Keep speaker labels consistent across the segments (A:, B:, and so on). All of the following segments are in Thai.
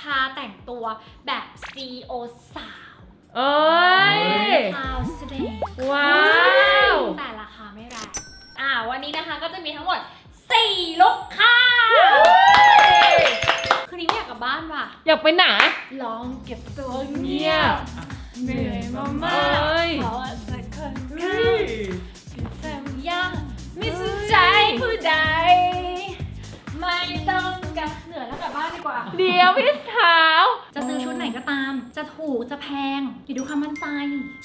A: พาแต่งตัวแบบ CEO สาว
B: เอ้ย
A: สาวสเดย์
B: ว้าว
A: แต่ราคาไม่แรงอ่าวันนี้นะคะก็จะมีทั้งหมด 4ลุกค่ะคืนนี้ไม่อยากกลับบ้านว่ะ
B: อยากไปไหน
A: ลองเก็บตัว
B: เงี
A: เงี
B: ย
A: ย
B: บ
A: บเหนื่อยมามาก
B: เอ้ย
A: เพราะว่าสักคนข้างทำยากไม่สนใจผู้ใด ไม่ต้อง การเหนื่อยแล้วกลับบ้านดีกว่า
B: เดี๋ยวพี่สาว
A: จะซื้อชุดไหนก็ตาม จะถูกจะแพง อยู่ดูความมั่นใจ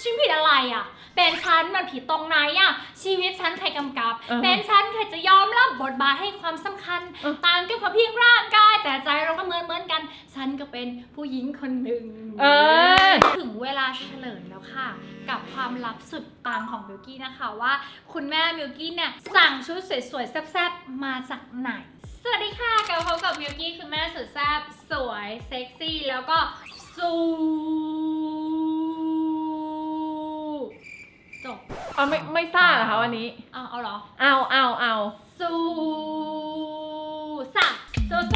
A: ชิมผิดอะไรอะ เป็นฉันมันผิดตรงไหนอะ ชีวิตฉันใครกำกับ
B: เออ
A: เป็นฉันใครจะยอมรับบทบาทให้ความสำคัญ
B: เออ
A: ต่างกันเพียงร่างกาย แต่ใจเราก็เหมือนเหมือนกัน ฉันก็เป็นผู้หญิงคนหนึ่ง
B: เออ
A: ถึงเวลาเฉลยแล้วค่ะ กับความลับสุดปังของมิวกี้นะคะว่า คุณแม่มิวกี้เนี่ยสั่งชุดสวยๆ แซ่บๆ มาจากไหน สวัสดีค่ะกลับมาพบกับมิวกี้คุณแม่สุดแซ่บสวยเซ็กซี่แล้วก็สูจบ
B: เอาไม่ไม่ซ่าเหรอคะวันนี้
A: เอาเอาเหรอ
B: เอาเอาเอา
A: สูสะโซโซ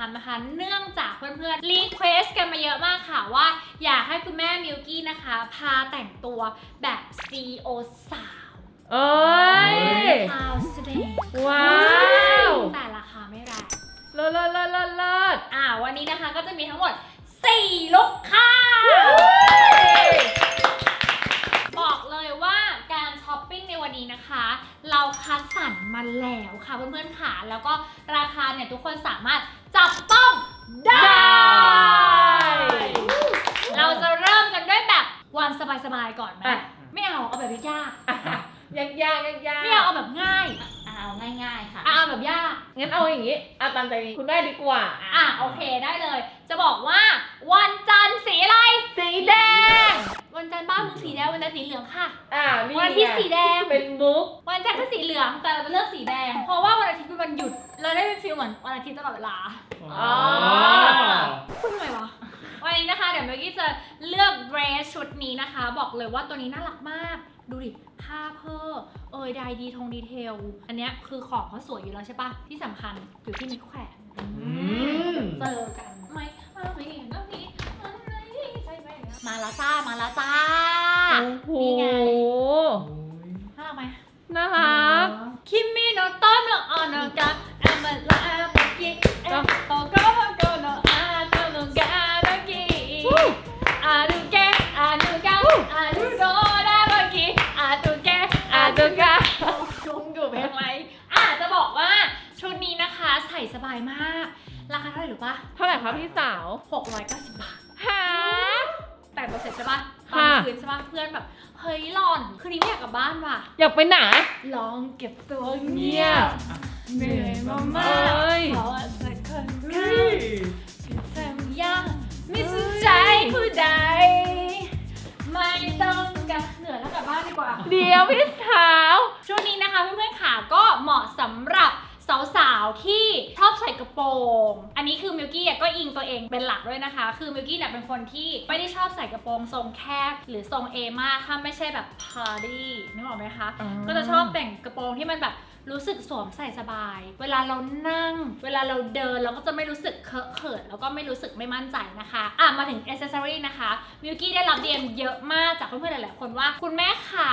A: ทำนะคะ เนื่องจากเพื่อนๆรีเควสกันมาเยอะมากค่ะว่า อยากให้คุณแม่มิวกี้นะคะ พาแต่งตัวแบบ CEO สาว
B: เอ้ย
A: สาวสเดย์
B: ว้าว
A: แต่ราคาไม่แรง
B: เลิศเลิศเลิศเลิศเลิศ
A: อ่าวันนี้นะคะก็จะมีทั้งหมด 4ลุกค่ะ บอกเลยว่าการช้อปปิ้งในวั นนี้นะคะ เราคัดสรรมาแล้วค่ะเพื่อนๆค่ะ แล้วก็ราคาเนี่ยทุกคนสามารถจับต้องได้ เราจะเริ่มกันด้วยแบบวันสบายๆก่อนไหม
B: อะ
A: ไม่เอาเอาแบบยาก
B: ยากยากยากยาก
A: ไม่เอาเอาแบบง่าย
C: เอา ง่ายๆค่ะ
A: อะเอาแบบยาก
B: งั้นเอาอย่างงี้เอาตามใจคุณแม่ดีกว่า
A: อะโอเคได้เลย จะบอกว่าวันจันทร์สีอะไร
B: สีแดง
A: วันจันทร์บ้านมึงสีแดงวันจันทร์สีเหลืองค่ะ
B: อ่านี่
A: วันอาทิตย์สีแดง
B: เป็นบุ๊ก
A: วันจันทร์ก็สีเหลืองแต่เราจะเลือกสีแดง เพราะว่าวันอาทิตย์เป็นวันหยุด เราได้เป็นฟีลเหมือนวันอาทิตย์ตลอดเวลา
B: อ๋อ
A: พูดทำไมวะ วันนี้นะคะ เดี๋ยวเมื่อกี้จะเลือกเดรสชุดนี้นะคะ บอกเลยว่าตัวนี้น่ารักมาก ดูดิผ้าเพอเอยดายดีทงดีเทล อันนี้คือของเขาสวยอยู่แล้วใช่ปะที่สำคัญอยู่ที่นิ้วแขวนเจอกันไหมมาไม่เห็นมีมาละจ้า มาละจ้า
B: โอ้โห
A: นี่ารักไหมน่ารักคิมมี่โน
B: โตโนออนกะ
A: แอมเบลาปากิเอโตโก อาดูโดได้เมื่อกี้อาจูแกอาจูกาชุมอยู่เพลงไรอาจะบอกว่าชุดนี้นะคะใส่สบายมาก ราคาเท่าไหร่หรือปะ
B: เท่าไหร่คะพี่สาว
A: 690 บาท
B: หา
A: แต่งตัเสร็จใช่ปะตอน
B: คื
A: นใช่ปะเพื่อนแบบ เฮ้ยหลอน คืนนี้ไม่อยากกลับบ้านว่ะ
B: อยากไปไหน
A: ลองเก็บตัว
B: เงียบ
A: เหนื่อยมากๆขอสักคนคืนเธอยังไม่สนใจผู้ใด ไม่ต้องการเหนื่อยแล้วกลับบ้านดีกว่า
B: เดี๋ยวพี่สาว
A: ช่วงนี้นะคะเพื่อนๆค่ะก็เหมาะสำหรับสาวๆที่ชอบใส่กระโปรง อันนี้คือมิวกี้ก็อิงตัวเองเป็นหลักด้วยนะคะ คือมิวกี้เนี่ยเป็นคนที่ไม่ได้ชอบใส่กระโปรงทรงแคบหรือทรงเอมากถ้าไม่ใช่แบบพาร์ตี้นึกออกไหมคะ
B: อืม
A: ก็จะชอบแต่งกระโปรงที่มันแบบ รู้สึกสวมใส่สบาย เวลาเรานั่ง เวลาเราเดินเราก็จะไม่รู้สึกเคอะเขินแล้วก็ไม่รู้สึกไม่มั่นใจนะคะอะมาถึงอ c เซ s ซอรีนะคะมิวกี้ได้รับ DM เยอะมากจากเพื่อนๆหลายๆคนว่า คุณแม่ขา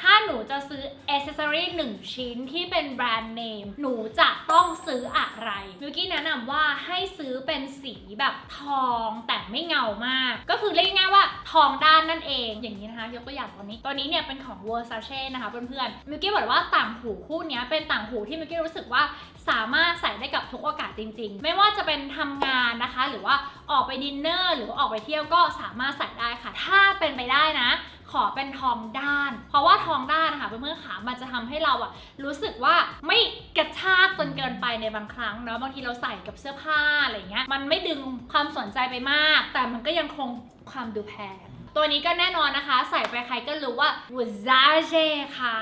A: ถ้าหนูจะซื้ออ c เซ s ซอรีหนึ่งชิ้นที่เป็นแบรนด์เนมหนูจะต้องซื้ออะไรมิวกี้แนะนำว่าให้ซื้อเป็นสีแบบทองแต่ไม่เงามาก ก็คือเรียกง่ายว่าทองด้านนั่นเองอย่างนี้นะคะยกตัวอย่างตัวนี้ตัวนี้เนี่ยเป็นของ Versace นะคะเพื่อนๆมิวกี้บอกว่าต่างหูคู่เนี้ยเป็นต่างหูที่มิวกี้รู้สึกว่าสามารถใส่ได้กับทุกโอกาสจริง ๆ ไม่ว่าจะเป็นทำงานนะคะ หรือว่าออกไปดินเนอร์หรือว่าออกไปเที่ยวก็สามารถใส่ได้ค่ะ ถ้าเป็นไปได้นะ ขอเป็นทองด้าน เพราะว่าทองด้านนะคะเพื่อนๆขามันจะทำให้เราอะรู้สึกว่าไม่กระชากจนเกินไปในบางครั้งเนาะบางทีเราใส่กับเสื้อผ้าอะไรเงี้ยมันไม่ดึงความสนใจไปมาก แต่มันก็ยังคงความดูแพงตัวนี้ก็แน่นอนนะคะ ใส่ไปใครก็รู้ว่า w a z a g e ค่ะ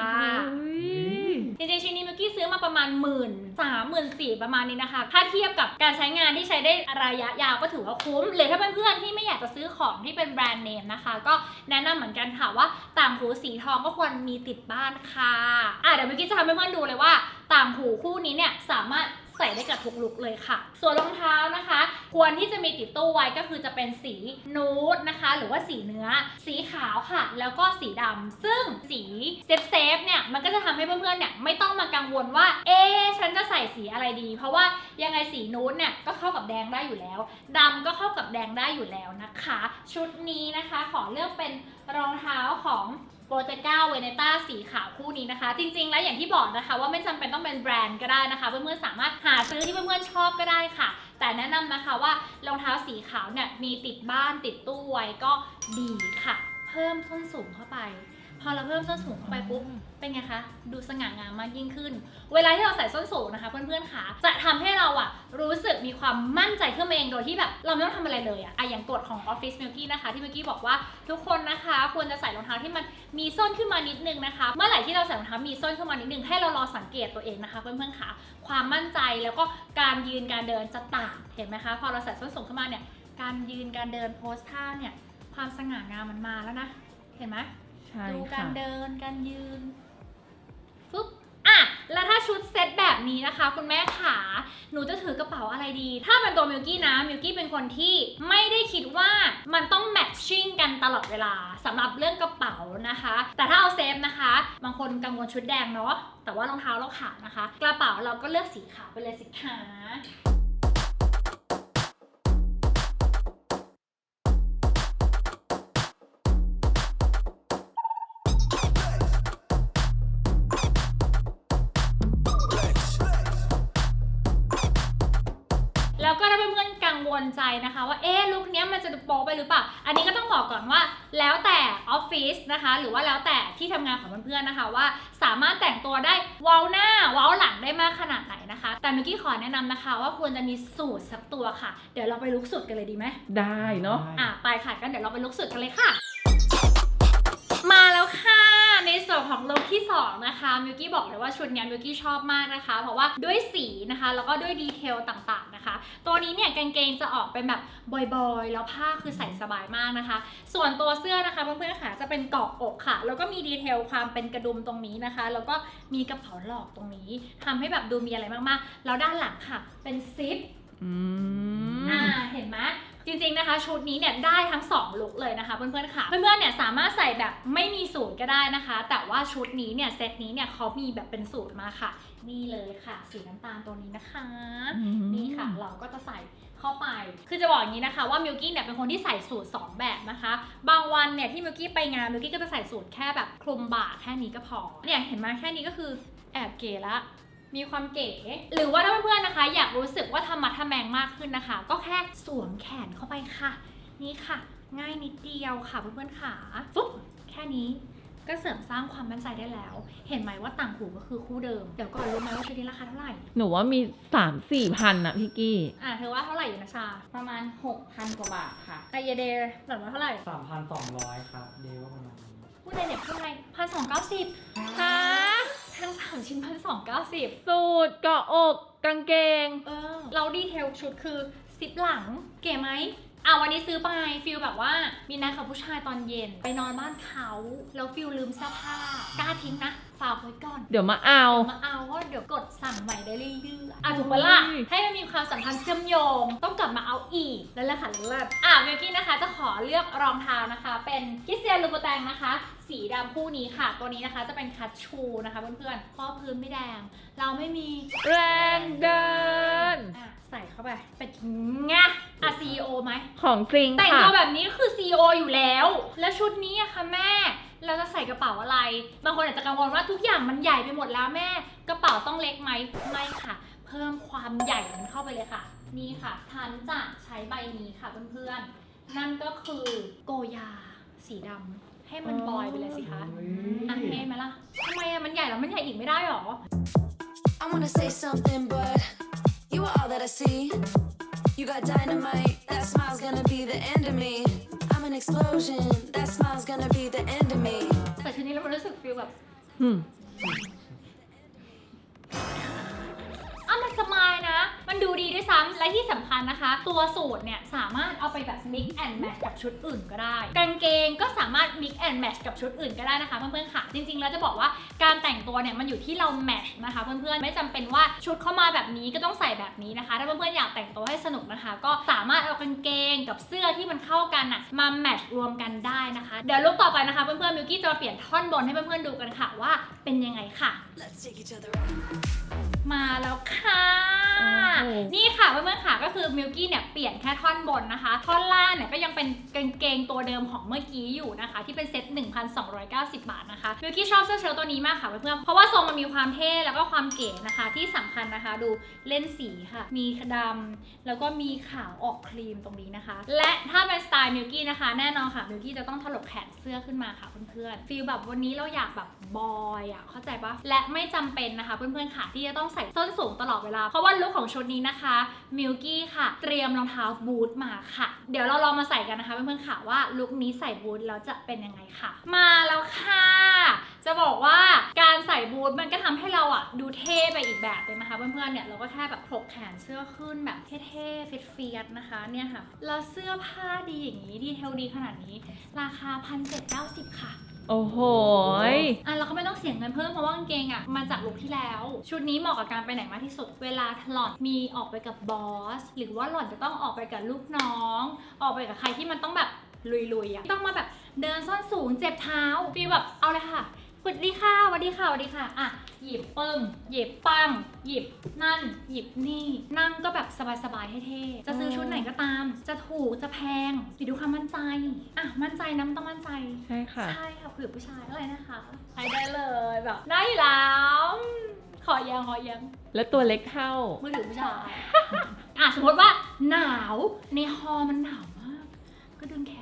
A: จริงๆชิ้นนี้มิกี้ซื้อมาประมาณหมื่นสามหมื่นสี่ประมาณนี้นะคะ ถ้าเทียบกับการใช้งานที่ใช้ได้ระยะยาวก็ถือว่าคุ้ม หรือถ้าเพื่อนๆที่ไม่อยากจะซื้อของที่เป็นแบรนด์เนมนะคะ ก็แนะนำเหมือนกันค่ะว่าต่างหูสีทองก็ควรมีติดบ้านค่ะอะเดี๋ยวมิกี้จะทำให้เพื่อนๆดูเลยว่าต่างหูคู่นี้เนี่ยสามารถ ใส่ได้กับทุกลุกเลยค่ะ ส่วนรองเท้านะคะ ควรที่จะมีติดตู้ไว้ก็คือจะเป็นสีนูดนะคะ หรือว่าสีเนื้อ สีขาวค่ะ แล้วก็สีดำซึ่งสีเซฟเซฟเนี่ยมันก็จะทำให้เพื่อนๆเนี่ยไม่ต้องมากังวลว่า เอ๊ฉันจะใส่สีอะไรดี เพราะว่ายังไงสีนูดเนี่ยก็เข้ากับแดงได้อยู่แล้วดำก็เข้ากับแดงได้อยู่แล้วนะคะ ชุดนี้นะคะขอเลือกเป็นรองเท้าของ โปรเจก้าเวเนต้าสีขาวคู่นี้นะคะ จริงๆ แล้วอย่างที่บอกนะคะ ว่าไม่จำเป็นต้องเป็นแบรนด์ก็ได้นะคะ เพื่อนๆ สามารถหาซื้อที่เพื่อนๆ ชอบก็ได้ค่ะ แต่แนะนำนะคะว่ารองเท้าสีขาวเนี่ยมีติดบ้านติดตู้ไว้ก็ดีค่ะ เพิ่มส้นสูงเข้าไป พอเราเพิ่มส้นสูงเข้าไปปุ๊บ เป็นไงคะ ดูสง่างามมากยิ่งขึ้น เวลาที่เราใส่ส้นสูงนะคะ เพื่อนๆค่ะจะทำให้เราอะรู้สึกมีความมั่นใจขึ้นมาเองโดยที่แบบ เราไม่ต้องทำอะไรเลยอะอะอย่างกฎของ Office Milky นะคะ ที่เมื่อกี้บอกว่าทุกคนนะคะ ควรจะใส่รองเท้าที่มันมีส้นขึ้นมานิดนึงนะคะ เมื่อไหร่ที่เราใส่รองเท้ามีส้นขึ้นมานิดนึงให้เรารอสังเกตตัวเองนะคะ เพื่อนๆค่ะ ความมั่นใจแล้วก็การยืนการเดินจะต่างเห็นไหมคะพอเราใส่ส้นสูงขึ้นมาเนี่ยการยืนการเดินโพสท่าเนี่ยความสง่างามมันมาแล้วนะ เห็นไหม
B: ใช่
A: ดูกา
B: ค่ะ
A: รเดินการยืนฟึบอะแล้วถ้าชุดเซตแบบนี้นะคะ คุณแม่ขาหนูจะถือกระเป๋าอะไรดี ถ้าเป็นตัวมิวกี้นะมิวกี้เป็นคนที่ไม่ได้คิดว่ามันต้องแมทชิ่งกันตลอดเวลาสำหรับเรื่องกระเป๋านะคะ แต่ถ้าเอาเซฟนะคะ บางคนกังวลชุดแดงเนาะแต่ว่ารองเท้าเราขาวนะคะ กระเป๋าเราก็เลือกสีขาวไปเลยสิคะ พื่อนๆกังวลใจนะคะว่าเอ๊ะลุคเนี้ยมันจะดูโป๊ไปหรือเปล่า อันนี้ก็ต้องบอกก่อนว่า แล้วแต่ออฟฟิศนะคะ หรือว่าแล้วแต่ที่ทำงานของเพื่อนๆนะคะว่าสามารถแต่งตัวได้เว้าหน้าเว้าหลังได้มากขนาดไหนนะคะ แต่เมื่อกี้ขอแนะนำนะคะว่าควรจะมีสูตรสักตัวค่ะ เดี๋ยวเราไปลุกสุดกันเลยดีไหม
B: ได้เนาะ
A: อะไปค่ะกันเดี๋ยวเราไปลุกสุดกันเลยค่ะ มาแล้วค่ะ ในส่วนของลุคที่2นะคะมิวกี้บอกเลยว่าชุดเนี้ยมิวกี้ชอบมากนะคะ เพราะว่าด้วยสีนะคะ แล้วก็ด้วยดีเทลต่างๆนะคะ ตัวนี้เนี่ยกางเกงจะออกเป็นแบบบอยๆ แล้วผ้าคือใส่สบายมากนะคะ ส่วนตัวเสื้อนะคะเพื่อนๆค่ะจะเป็นเกาะอกค่ะ แล้วก็มีดีเทลความเป็นกระดุมตรงนี้นะคะ แล้วก็มีกระเป๋าหลอกตรงนี้ทำให้แบบดูมีอะไรมากๆ แล้วด้านหลังค่ะ เป็นซิป
B: อืม
A: อ่าเห็นไหม จริงๆนะคะชุดนี้เนี่ยได้ทั้ง 2 ลุคเลยนะคะเพื่อนๆค่ะ เพื่อนๆเนี่ยสามารถใส่แบบไม่มีสูตรก็ได้นะคะ แต่ว่าชุดนี้เนี่ยเซตนี้เนี่ยเขามีแบบเป็นสูตรมาค่ะ นี่เลยค่ะ สีน้ำตาลตัวนี้นะคะ
B: อืม
A: นี่ค่ะเราก็จะใส่เข้าไป คือจะบอกอย่างนี้นะคะว่ามิวกี้เนี่ยเป็นคนที่ใส่สูตร 2 แบบนะคะ บางวันเนี่ยที่มิวกี้ไปงานมิวกี้ก็จะใส่สูตรแค่แบบคลุมบ่าแค่นี้ก็พอเนี่ยเห็นไหมแค่นี้ก็คือแอบเก๋ละ มีความเก๋ หรือว่าถ้าเพื่อนๆนะคะ อยากรู้สึกว่าทำมัดทำแมงมากขึ้นนะคะ ก็แค่สวมแขนเข้าไปค่ะ นี่ค่ะ ง่ายนิดเดียวค่ะเพื่อนๆค่ะฟุ๊บแค่นี้ก็เสริมสร้างความมั่นใจได้แล้ว เห็นไหมว่าต่างหูก็คือคู่เดิม เดี๋ยวก่อนรู้ไหมว่าชุดนี้ราคาเท่าไหร่
B: หนูว่ามีสามสี่พันอะพี่กี้
A: อะเธอว่าเท่าไหร่อยู่นะชา
C: ประมาณ 6,000 กว่าบาทค่ะ
A: ไอเยเดย์หล่อนว่าเท่าไหร่
D: สามพันสองร้อยครับ เดว่าประมาณนี้
A: พูดในเน็ตเท่าไหร่พันสองเก้าสิบ
B: ฮะ
A: ทั้งสามชิ้นพันสองเก้าสิบ
B: สูตรเกาะอก กางเกง
A: เออ เราดีเทลชุดคือซิปหลัง เก๋ไหมอะวันนี้ซื้อไปฟิลแบบว่ามีนัดกับผู้ชายตอนเย็น ไปนอนบ้านเขา แล้วฟิลลืมเสื้อผ้ากล้าทิ้งนะ ฝากไว้ก่อน
B: เดี๋ยวมาเอา
A: มาเอาว่าเดี๋ยวกดสั่งใหม่ได้เรื่อยๆอะถูกปะล่ะ
B: อุ้ย
A: ให้มันมีความสัมพันธ์เชื่อมโยง ต้องกลับมาเอาอีกแล้วแหละค่ะเลิศอะเมลกี้นะคะจะขอเลือกรองเท้านะคะ เป็นคิสเซียลูโบแตงนะคะ สีดำคู่นี้ค่ะ ตัวนี้นะคะจะเป็นคัตชูนะคะเพื่อนๆเพราะพื้นไม่แดง เราไม่มี
B: แรงเดิน
A: อะใส่เข้าไป เป็นงะอะ CEO ไหม
B: ของจริง
A: แต่ง
B: ค่ะ
A: ตัวแบบนี้ก็คือ CEO อยู่แล้ว แล้วชุดนี้อะค่ะแม่ เราจะใส่กระเป๋าอะไร บางคนอาจจะกังวลว่าทุกอย่างมันใหญ่ไปหมดแล้วแม่ กระเป๋าต้องเล็กไหมไม่ค่ะ เพิ่มความใหญ่มันเข้าไปเลยค่ะ นี่ค่ะทันจะใช้ใบนี้ค่ะเพื่อนๆ นั่นก็คือโกยา สีดำให้มันบอยไปเลยสิคะอะเท่ไหมล่ะทำไมอะมันใหญ่แล้วมันใหญ่อีกไม่ได้หรอ
E: I wanna say something, but you are all that I see. You got dynamite, that smile's gonna be the end of me. I'm an explosion, that smile's gonna be the end ิ
A: ลแบบ
B: อืม
A: มันดูดีด้วยซ้ำและที่สำคัญนะคะ ตัวสูตรเนี่ยสามารถเอาไปแบบ mix and match กับชุดอื่นก็ได้ กางเกงก็สามารถ mix and match กับชุดอื่นก็ได้นะคะเพื่อนๆค่ะจริงๆแล้วจะบอกว่าการแต่งตัวเนี่ยมันอยู่ที่เรา match นะคะเพื่อนๆไม่จำเป็นว่าชุดเข้ามาแบบนี้ก็ต้องใส่แบบนี้นะคะ ถ้าเพื่อนๆอยากแต่งตัวให้สนุกนะคะ ก็สามารถเอากางเกงกับเสื้อที่มันเข้ากันอะมา match รวมกันได้นะคะเดี๋ยวลุกต่อไปนะคะเพื่อนๆมิวกี้จะมาเปลี่ยนท่อนบนให้เพื่อนๆดูกันค่ะว่าเป็นยังไงค่ะ
E: Let's take each other out.
A: มาแล้วค่ะ
B: โอ้โห
A: นี่ค่ะเพื่อนๆค่ะก็คือมิลกี้เนี่ยเปลี่ยนแค่ท่อนบนนะคะ ท่อนล่างเนี่ยก็ยังเป็นกางเกงตัวเดิมของเมื่อกี้อยู่นะคะ ที่เป็นเซ็ต1,290 บาทนะคะมิลกี้ชอบเสื้อเชิ้ตตัวนี้มากค่ะเพื่อนๆเพราะว่าทรงมันมีความเท่แล้วก็ความเก๋นะคะ ที่สำคัญนะคะดูเล่นสีค่ะ มีดำแล้วก็มีขาวออกครีมตรงนี้นะคะ และถ้าเป็นสไตล์มิลกี้นะคะ แน่นอนค่ะมิลกี้จะต้องถลกแขนเสื้อขึ้นมาค่ะเพื่อนๆฟีลแบบวันนี้เราอยากแบบบอยอะเข้าใจปะและไม่จำเป็นนะคะ เพื่อนๆค่ะที่จะต้องใส่ส้นสูงตลอดเวลา เพราะว่าลุคของชุดนี้นะคะมิลกี้ค่ะ เตรียมรองเท้าบูทมาค่ะ เดี๋ยวเราลองมาใส่กันนะคะเพื่อนๆค่ะว่าลุคนี้ใส่บูทแล้วจะเป็นยังไงค่ะ มาแล้วค่ะ จะบอกว่าการใส่บูทมันก็ทำให้เราอะดูเท่ไปอีกแบบเลยนะคะเพื่อนๆเนี่ยเราก็แค่แบบถกแขนเสื้อขึ้นแบบเท่ๆเฟียดๆนะคะเนี่ยค่ะแล้วเสื้อผ้าดีอย่างนี้ดีเทลดีขนาดนี้ ราคา 1,790 ค่ะ
B: โอ้โหย
A: อะเราก็ไม่ต้องเสียเงินเพิ่มเพราะว่ากางเกงอะมาจากลุคที่แล้ว ชุดนี้เหมาะกับการไปไหนมากที่สุด เวลาหล่อนมีออกไปกับบอส หรือว่าหล่อนจะต้องออกไปกับลูกน้อง ออกไปกับใครที่มันต้องแบบลุยๆอะต้องมาแบบเดินส้นสูงเจ็บเท้าฟีลแบบเอาเลยค่ะ สวัสดีค่ะสวัสดีค่ะสวัสดีค่ะ อะ หยิบปึ้ง หยิบปัง หยิบนั่น หยิบนี่ นั่งก็แบบสบายๆให้เท่ จะซื้อชุดไหนก็ตาม จะถูก จะแพงอยู่ดูความมั่นใจ อะ มั่นใจนะมันต้องมั่นใจ
B: ใช่ค่ะ
A: ใช่ค่ะคุยกับผู้ชายอะไรนะคะไปได้เลยแบบได้อยู่แล้ว ขอยังขอยัง
B: แล้วตัวเล็กเท่า
A: มือถือผู้ชาย อะ สมมติว่าหนาว ในฮอมันหนาวมาก ก็ดึงแขน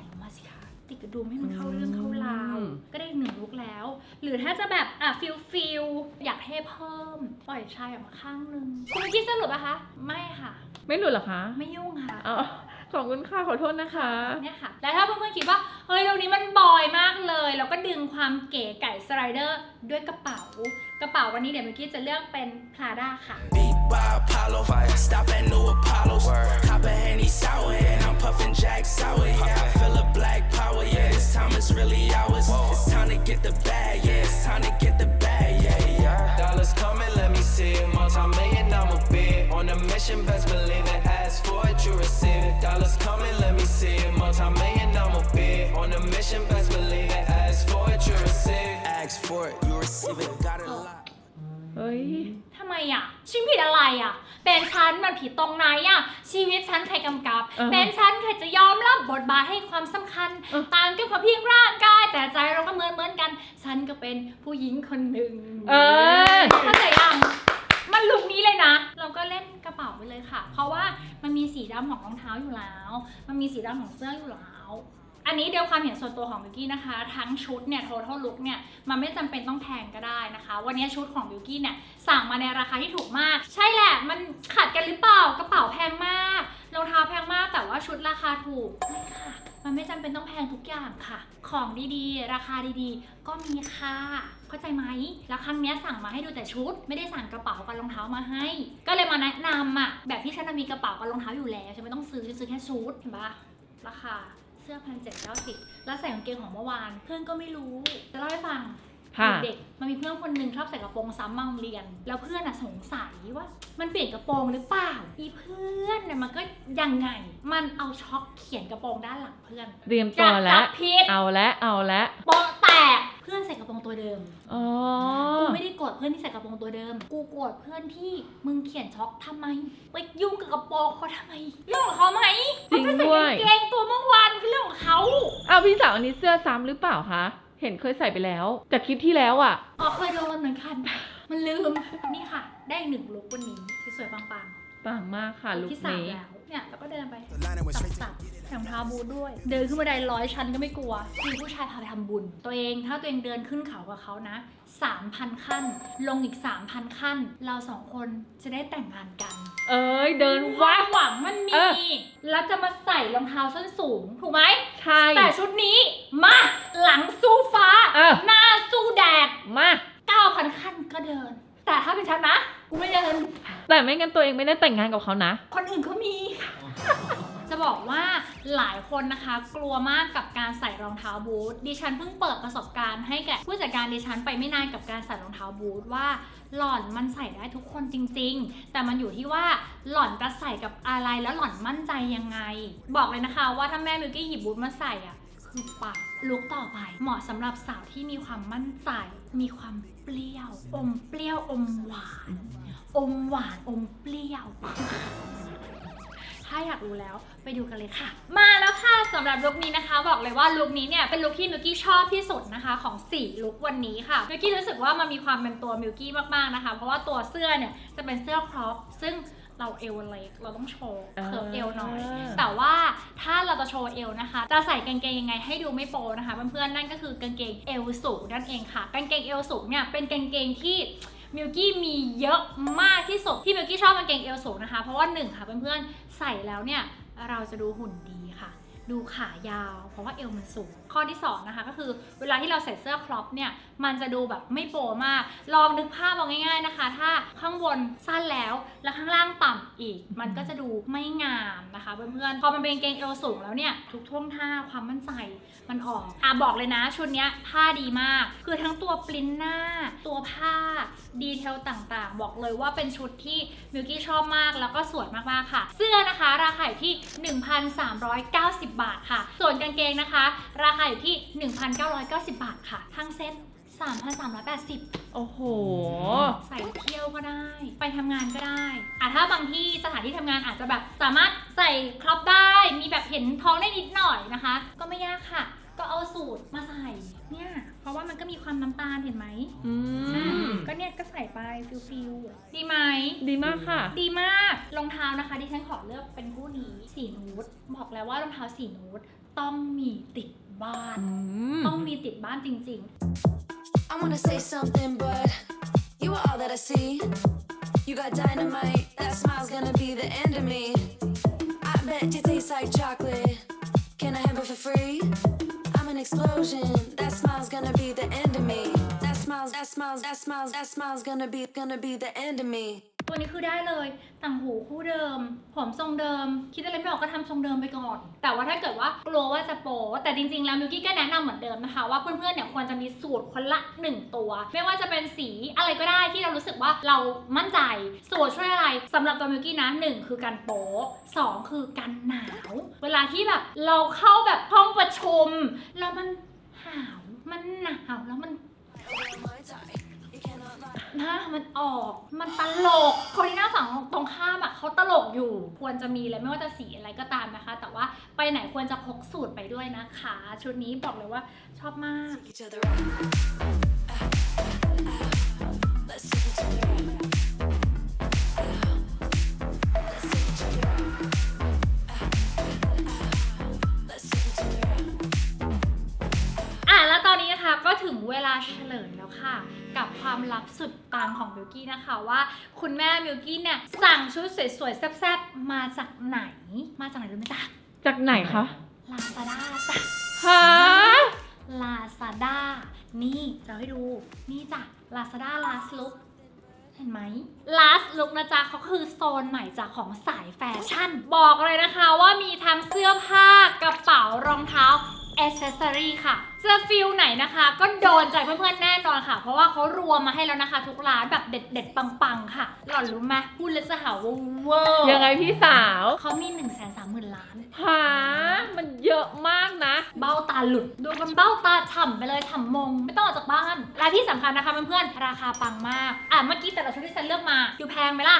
A: ดกระดุมให้มันเข้าเรื่องเข้าราว
B: อืม
A: ก็ได้อีกหนึ่งลุกแล้ว หรือถ้าจะแบบอะฟิลฟิลอยากเท่เพิ่ม ปล่อยชายออกมาข้างนึงคุณคิดสรุปอะคะ ไม่ค่ะ
B: ไม่หลุดเหรอคะ
A: ไม่ยุ่งค่ะ
B: อ๋อขอบคุณค่ะขอโทษนะคะ
A: เนี่ยค่ะ แล้วถ้าเพื่อนๆคิดว่า เฮ้ยตรงนี้มันบอยมากเลย แล้วก็ดึงความเก๋ไก่สไลเดอร์ด้วยกระเป๋า กระเป๋าวันนี้เดี๋ยวเมื่อกี้จะเลือกเป็น Prada ค่ะ
F: Beat by Apollo. Stop at new Apollo's. Cop a Henny sour and I'm puffing Jack Sour. Yeah, I feel a black power. Yeah, this time is really ours. It's time to get the bag. Yeah, it's time to get the bag. Yeah, yeah. Dollars coming, let me see it. Multi-million, I'm a bit on a mission. Best believe it. Ask for it, you receive it. Dollars coming, let me see it. Multi-million, I'm a bit on a mission. Best believe it. Ask for it, you receive it. Ask for it, you receive it. Got it locked.
B: เฮ้ย
A: ทำไมอะฉันผิดอะไรอะเป็นฉันมันผิดตรงไหนอะชีวิตฉันใครกำกับ
B: อ่าฮะ
A: เป็นฉันใครจะยอมรับบทบาทให้ความสำคัญ
B: อะ
A: ต่างกันความเพียงร่างกาย แต่ใจเราก็เหมือนเหมือนกัน ฉันก็เป็นผู้หญิงคนหนึ่ง
B: เออ
A: เข้าใจยังมันลุคนี้เลยนะ เราก็เล่นกระเป๋าไปเลยค่ะ เพราะว่ามันมีสีดำของรองเท้าอยู่แล้ว มันมีสีดำของเสื้ออยู่แล้ว อันนี้เดียวความเห็นส่วนตัวของบิวกี้นะคะ ทั้งชุดเนี่ย total look เนี่ยมันไม่จำเป็นต้องแพงก็ได้นะคะ วันนี้ชุดของบิวกี้เนี่ยสั่งมาในราคาที่ถูกมาก ใช่แหละ มันขัดกันหรือเปล่ากระเป๋าแพงมากรองเท้าแพงมากแต่ว่าชุดราคาถูกไม่ค่ะมันไม่จำเป็นต้องแพงทุกอย่างค่ะ ของดีๆ ราคาดีๆ ก็มีค่ะ เข้าใจไหม แล้วครั้งนี้สั่งมาให้ดูแต่ชุด ไม่ได้สั่งกระเป๋ากับรองเท้ามาให้ ก็เลยมาแนะนำอะแบบที่ฉันมีกระเป๋ากับรองเท้าอยู่แล้วฉันไม่ต้องซื้อฉันซื้อแค่ชุดเห็นปะราคา สื้อพันเจ็ดเก้าสิบแล้วใส่กางเกงของเมื่อวาน เพื่อนก็ไม่รู้จะเล่าให้ฟัง
B: ค่ะ
A: เด็กๆมันมีเพื่อนคนหนึ่งชอบใส่กระโปรงซ้ำมาโรงเรียน แล้วเพื่อนอะสงสัยว่า มันเปลี่ยนกระโปรงหรือเปล่า อีเพื่อนเนี่ยมันก็ยังไง มันเอาช็อคเขียนกระโปรงด้านหลังเพื่อน
B: เตรียมตัวแล้
A: จั
B: ว
A: บผิด
B: เอาแล้วเอาแล้ว
A: โปะแตกเพื่อนใส่กระโปรงตัวเดิม
B: อ๋อ
A: กูไม่ได้โกรธเพื่อนที่ใส่กระโปรงตัวเดิม กูโกรธเพื่อนที่มึงเขียนช็อคทำไมไปยุ่งกับกระโปรงเขาทำไมเรื่องของเขาไหม
B: จริง
A: เขาไป
B: ด้วย
A: ใส่กางเกงตัวเมื่อวานคือเรื่องของเขา
B: เอาพี่สาวอันนี้เสื้อซ้ำหรือเปล่าคะเห็นเคยใส่ไปแล้วจากคลิปที่แล้วอะ
A: อ๋อเคยโดนเหมือนกันมันลืมนี่ค่ะ ได้หนึ่งลุกวันนี้สวยๆปัง
B: ปังมากค่ะ
A: ๆ
B: ลุค
A: ที่สาม
B: นี้
A: แล้ว เนี่ยแล้วก็เดินไป
F: The line went
A: สับ
F: straight to
A: สับรองเท้าบูทด้วย เดินขึ้นบันไดร้อยชั้นก็ไม่กลัวมีผู้ชายพาไปทำบุญ ตัวเองถ้าตัวเองเดินขึ้นเขากับเขานะ 3,000 ขั้น ลงอีก 3,000 ขั้น เราสองคนจะได้แต่งงานกัน
B: เอ้ยเดิน
A: ควา
B: วั
A: ม
B: บ
A: หวังมันมี
B: เออ
A: แล้วจะมาใส่รองเท้าส้นสูง ถูกไหม
B: ใช่
A: แต่ชุดนี้มาหลังสู้ฟ้า
B: เออ
A: หน้าสู้แดด
B: มา
A: 9,000 ขั้นก็เดิน แต่ถ้าเป็นฉันนะ กูไม่เดิน
B: แต่ไม่งั้นตัวเองไม่ได้แต่งงานกับเขานะ
A: คนอื่นเขามี จะบอกว่าหลายคนนะคะ กลัวมากกับการใส่รองเท้าบูทดิฉันเพิ่งเปิดประสบการณ์ให้แก่ผู้จัดการดิฉันไปไม่นานกับการใส่รองเท้าบูทว่าหล่อนมันใส่ได้ทุกคนจริง ๆ แต่มันอยู่ที่ว่าหล่อนจะใส่กับอะไรแล้วหล่อนมั่นใจยังไง บอกเลยนะคะ ว่าถ้าแม่มิวกี้หยิบบูทมาใส่อะ คือปังลุกต่อไป เหมาะสำหรับสาวที่มีความมั่นใจ มีความเปรี้ยว อมเปรี้ยวอมหวาน อมหวานอมเปรี้ยว ถ้าอยากรู้แล้วไปดูกันเลยค่ะ มาแล้วค่ะสำหรับลุคนี้นะคะ บอกเลยว่าลุคนี้เนี่ยเป็นลุคที่มิวกี้ชอบที่สุดนะคะ ของ 4 ลุควันนี้ค่ะมิวกี้รู้สึกว่ามันมีความเป็นตัวมิวกี้มากๆนะคะ เพราะว่าตัวเสื้อเนี่ยจะเป็นเสื้อครอปซึ่ง เราเอวเล็กเราต้องโชว์เคิร์ฟเอวหน่อย แต่ว่าถ้าเราจะโชว์เอวนะคะ จะใส่กางเกงยังไงให้ดูไม่โปนะคะเพื่อนๆนั่นก็คือกางเกงเอวสูงนั่นเองค่ะ กางเกงเอวสูงเนี่ยเป็นกางเกงที่มิวกี้มีเยอะมากที่สุดที่มิวกี้ชอบกางเกงเอวสูงนะคะ เพราะว่าหนึ่งค่ะเพื่อนๆใส่แล้วเนี่ยเราจะดูหุ่นดีค่ะ ดูขายาว เพราะว่าเอวมันสูง ข้อที่สองนะคะก็คือเวลาที่เราใส่เสื้อครอปเนี่ยมันจะดูแบบไม่โปมาก ลองนึกภาพเอาง่าย ๆนะคะ ถ้าข้างบนสั้นแล้วแล้วข้างล่างต่ำอีก มันก็จะดูไม่งามนะคะเพื่อนๆพอมันเป็นเกงเอวสูงแล้วเนี่ยทุกท่วงท่าความมั่นใจมันออกอะบอกเลยนะชุดเนี้ยผ้าดีมาก คือทั้งตัวปริ้นหน้า ตัวผ้าดีเทลต่างๆ บอกเลยว่าเป็นชุดที่มิวกี้ชอบมากแล้วก็สวยมากๆค่ะ เสื้อนะคะ ราคาอยู่ที่ 1,390บาทค่ะ ส่วนกางเกงนะคะ ราคาอยู่ที่ 1,990 บาทค่ะ ทั้งเซ็ต3,380
B: โอ้โห
A: ใส่เที่ยวก็ได้ ไปทำงานก็ได้อะถ้าบางที่สถานที่ทำงานอาจจะแบบสามารถใส่ครอปได้ มีแบบเห็นท้องได้นิดหน่อยนะคะ ก็ไม่ยากค่ะ ก็เอาสูตรมาใส่เนี่ย เพราะว่ามันก็มีความน้ำตาลเห็นไหม
B: อืม
A: ก็เนี่ยก็ใส่ไปฟิลฟิลดีไหม
B: ดีมากค่ะ
A: ดีมากรองเท้านะคะที่ฉันขอเลือกเป็นคู่นี้สีนูดบอกแล้วว่ารองเท้าสีนูดต้องมีติดบ้าน
B: อืม
A: ต้องมีติดบ้านจริงๆ
E: I wanna say something, but you are all that I see. You got dynamite, that smile's gonna be the end of me. I bet you taste like chocolate. Explosion. That smile's gonna be the end of me. That smile's, that smile's, that smile's, that smile's gonna be, gonna be the end of me.
A: ตัวนี้คือได้เลยต่างหูคู่เดิม ผมทรงเดิม คิดอะไรไม่ออกก็ทำทรงเดิมไปก่อน แต่ว่าถ้าเกิดว่ากลัวว่าจะโป๊แต่จริงๆ แล้วมิวกี้ก็แนะนำเหมือนเดิมนะคะ ว่าเพื่อนๆเนี่ยควรจะมีสูตรคนละ 1 ตัว ไม่ว่าจะเป็นสีอะไรก็ได้ที่เรารู้สึกว่าเรามั่นใจสูตรช่วยอะไรสำหรับตัวมิวกี้นะ1คือการโป๊สองคือการหนาว เวลาที่แบบเราเข้าแบบห้องประชุมแล้วมันหาวมันหนาวแล้วมัน หน้ามันออก มันตลก คนที่หน้าฝั่งตรงข้ามอะเขาตลกอยู่ ควรจะมีเลยไม่ว่าจะสีอะไรก็ตามนะคะ แต่ว่าไปไหนควรจะพกสูตรไปด้วยนะคะ ชุดนี้บอกเลยว่าชอบมาก
E: Take each other out. Ah, ah, ah. Let's take each other out. Ah, let's take each other out. Ah, ah, ah. Let's take each other out.
A: อะแล้วตอนนี้นะคะก็ถึงเวลาเฉลยแล้วค่ะ กับความลับสุดปังของมิวกี้นะคะว่า คุณแม่มิวกี้เนี่ยสั่งชุดสวยๆแซ่บๆมาจากไหน มาจากไหนรู้ไหมจ๊ะ
B: จากไหนคะ
A: ลาซาด้าจ้ะ
B: ฮะ
A: ลาซาด้านี่จะให้ดูนี่จ้ะ Lazada Last Look เห็นไหม Last Look นะจ๊ะเขาคือโซนใหม่จากของสายแฟชั่น บอกเลยนะคะว่ามีทั้งเสื้อผ้ากระเป๋ารองเท้าอ c เซสซอรี่ค่ะ จะฟิลไหนนะคะ ก็โดนใจเพื่อนๆแน่นอนค่ะ เพราะว่าเขารวมมาให้แล้วนะคะ ทุกร้านแบบเด็ดๆปังๆค่ะ หล่อนรู้ไหมพูดแล้วจะหาว่าเวอร์
B: ยังไงพี่สาว
A: เขามี1นึ่งแสนสามหมื่นล้าน
B: หามันเยอะมากนะ
A: เบ้าตาหลุดดูมันเบ้าตาฉ่ำไปเลยฉ่ำมง ไม่ต้องออกจากบ้านและที่สำคัญนะคะเพื่อนๆราคาปังมากอะเมื่อกี้แต่ละชุดที่ฉันเลือกมาดูแพงไหมล่ะ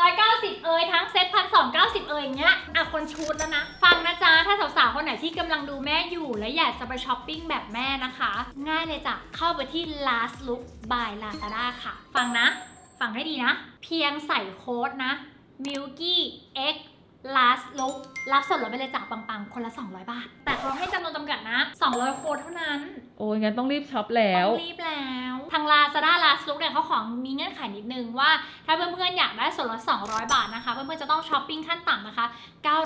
A: 690 เอ่ยทั้งเซ็ตพันสองเก้าสิบเอ่ยอย่างเงี้ยอะคนชุดแล้วนะ ฟังนะจ๊ะถ้าสาวๆคนไหนที่กำลังดูแม่อยู่และอยากจะไปช้อปปิ้งแบบแม่นะคะ ง่ายเลยจ้ะ เข้าไปที่ last look by lazada ค่ะ ฟังนะ ฟังให้ดีนะ เพียงใส่โค้ดนะ milky x last look รับส่วนลดไปเลยจากปังๆ คนละ 200 บาท แต่เขาให้จำนวนจำกัดนะ 200 โค้ดเท่านั้น
B: โอ้ยงั้นต้องรีบช็อปแล้ว
A: ต้องรีบแล้ว ทาง Lazada Last Look เนี่ยเขาของมีเงื่อนไขนิดนึงว่า ถ้าเพื่อนๆ อยากได้ส่วนลด 200 บาทนะคะ เพื่อนๆ จะต้องช้อปปิ้งขั้นต่ำนะคะ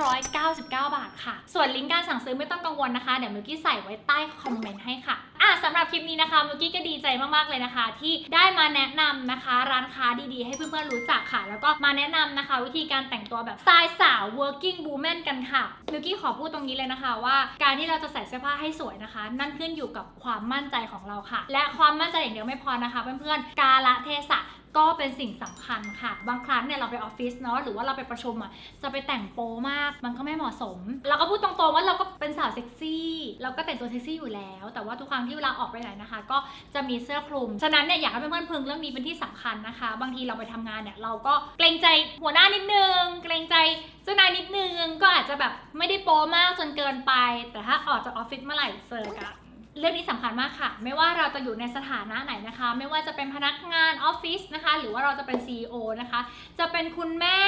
A: 999 บาทค่ะ ส่วนลิงก์การสั่งซื้อไม่ต้องกังวลนะคะ เดี๋ยวมิวกี้ใส่ไว้ใต้คอมเมนต์ให้ค่ะอะสำหรับคลิปนี้นะคะมุกกี้ก็ดีใจมากๆเลยนะคะ ที่ได้มาแนะนำนะคะ ร้านค้าดีๆ ให้เพื่อนๆรู้จักค่ะ แล้วก็มาแนะนำนะคะ วิธีการแต่งตัวแบบสไตล์สาว working woman กันค่ะมุกกี้ขอพูดตรงนี้เลยนะคะว่า การที่เราจะใส่เสื้อผ้าให้สวยนะคะ นั่นขึ้นอยู่กับความมั่นใจของเราค่ะ และความมั่นใจอย่างเดียวไม่พอนะคะ เพื่อนๆกาละเทศะ ก็เป็นสิ่งสำคัญค่ะ บางครั้งเนี่ยเราไปออฟฟิศเนาะหรือว่าเราไปประชุมอะจะไปแต่งโปมาก มันก็ไม่เหมาะสม เราก็พูดตรงๆว่าเราก็เป็นสาวเซ็กซี่เราก็แต่งตัวเซ็กซี่อยู่แล้ว แต่ว่าทุกครั้งที่เวลาออกไปไหนนะคะ ก็จะมีเสื้อคลุม ฉะนั้นเนี่ยอยากให้เพื่อนๆพึงเรื่องนี้เป็นที่สำคัญนะคะ บางทีเราไปทำงานเนี่ยเราก็เกรงใจหัวหน้านิดนึง เกรงใจเจ้านายนิดนึงก็อาจจะแบบไม่ได้โปมากจนเกินไป แต่ถ้าออกจากออฟฟิศเมื่อไหร่เจอกัน เรื่องนี้สำคัญมากค่ะ ไม่ว่าเราจะอยู่ในสถานะไหนนะคะ ไม่ว่าจะเป็นพนักงานออฟฟิศนะคะ หรือว่าเราจะเป็น CEO นะคะ จะเป็นคุณแม่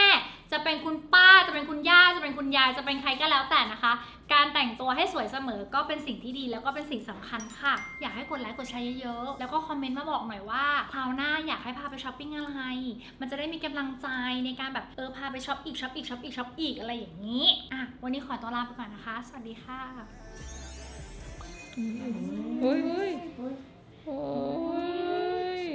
A: จะเป็นคุณป้า จะเป็นคุณย่า จะเป็นคุณยาย จะเป็นใครก็แล้วแต่นะคะ การแต่งตัวให้สวยเสมอก็เป็นสิ่งที่ดีแล้วก็เป็นสิ่งสำคัญค่ะ อยากให้กดไลค์กดแชร์เยอะๆ แล้วก็คอมเมนต์มาบอกหน่อยว่าคราวหน้าอยากให้พาไปช้อปปิ้งอะไร มันจะได้มีกำลังใจในการแบบเออพาไปช็อปอีกช็อปอีกช็อปอีกช็อปอีกอะไรอย่างนี้ อะ วันนี้ขอตัวลาไปก่อนนะคะ สวัสดีค่ะ โอ้
B: ยโอ้ย
D: โอ้ย